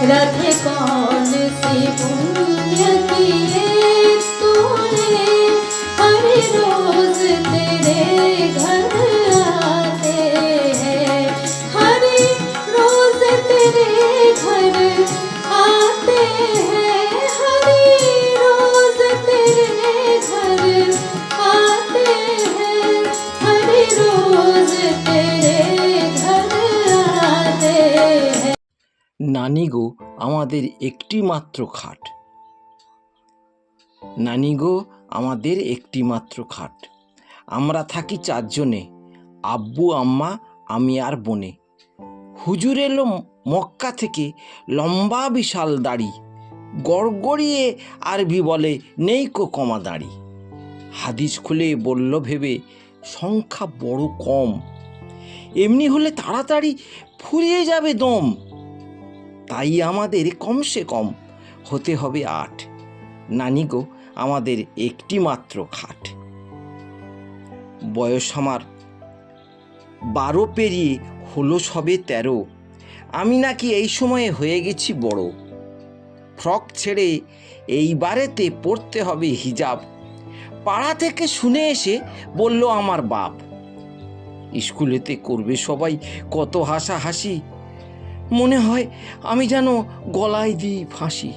रथ कौन सी पुण्य किए নানি গো আমাদের একটি মাত্র খাট। নানি গো আমাদের একটি মাত্র খাট। আমরা থাকি চারজনে, আব্বু, আম্মা, আমি আর বোনে। হুজুর এলো মক্কা থেকে লম্বা বিশাল দাড়ি, গড়গড়িয়ে আরবি বলে, নেই কো কমা দাড়ি। হাদিস খুলে বলল ভেবে, সংখ্যা বড় কম। এমনি হলে তাড়াতাড়ি ফুরিয়ে যাবে দম। তাই আমাদের কমসে কম হতে হবে আট। নানি গো, আমাদের একটি মাত্র খাট। বয়স আমার বারো পেরিয়ে হলো সবে তেরো। আমি নাকি এই সময়ে হয়ে গেছি বড়। ফ্রক ছেড়ে এইবারেতে পড়তে হবে হিজাব। পাড়া থেকে শুনে এসে বলল আমার বাপ। স্কুলেতে করবে সবাই কত হাসাহাসি। মনে হয় আমি যেন গলায় দিই ফাঁসি।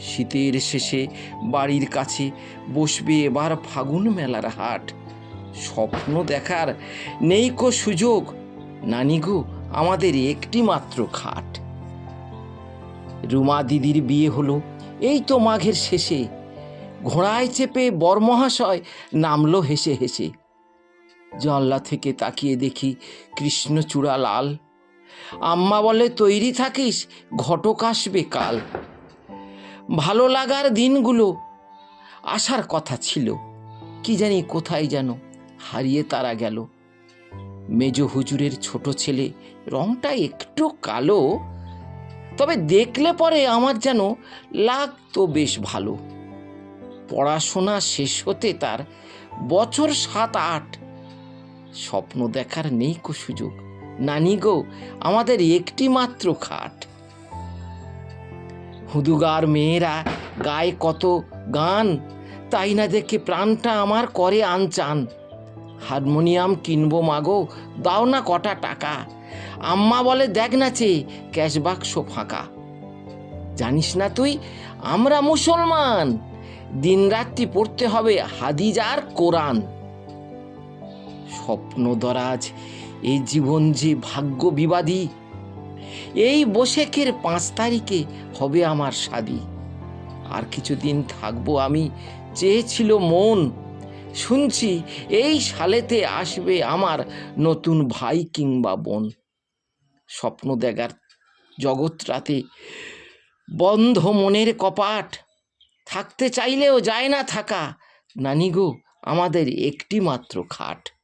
শীতের শেষে বাড়ির কাছে বসবে এবার ফাগুন মেলার হাট। স্বপ্ন দেখার নেই কো সুযোগ, নানি গো, আমাদের একটি মাত্র খাট। রুমা দিদির বিয়ে হলো, এই তো মাঘের শেষে। ঘোড়ায় চেপে বরমহাশয় নামলো হেসে হেসে। জানলা থেকে তাকিয়ে দেখি কৃষ্ণচূড়া লাল। আম্মা বলে, তৈরি থাকিস, ঘটক আসবে কাল। ভালো লাগার দিনগুলো আসার কথা ছিল। কি জানি কোথায় যেন হারিয়ে তারা গেল। মেজ হুজুরের ছোট ছেলে, রংটা একটু কালো, তবে দেখলে পরে আমার যেন লাগতো বেশ ভালো। পড়াশোনা শেষ হতে তার বছর সাত আট স্বপ্ন দেখার নেই কো সুযোগ। নানি গো, আমাদের একটি মাত্র খাট। হুদুগার মেয়েরা গায়ে কত গান, তাই না দেখে প্রাণটা আমার করে আনচান। হারমোনিয়াম কিনবো মাগো, দাও না কটা টাকা। আম্মা বলে, দেখ না চে, ক্যাশ বাক্স ফাঁকা। জানিস না তুই, আমরা মুসলমান। দিনরাত্রি পড়তে হবে হাদিজার কোরআন। স্বপ্ন দরাজ এই জীবন যে ভাগ্য বিবাদী। এই বসেকের পাঁচ তারিখে হবে আমার শাদি। আর কিছুদিন থাকব আমি, চেয়েছিল মন। শুনছি এই সালেতে আসবে আমার নতুন ভাই কিংবা বোন। স্বপ্ন দেখার জগৎটাতে বন্ধ মনের কপাট। থাকতে চাইলেও যায় না থাকা। নানি গো, আমাদের একটি মাত্র খাট।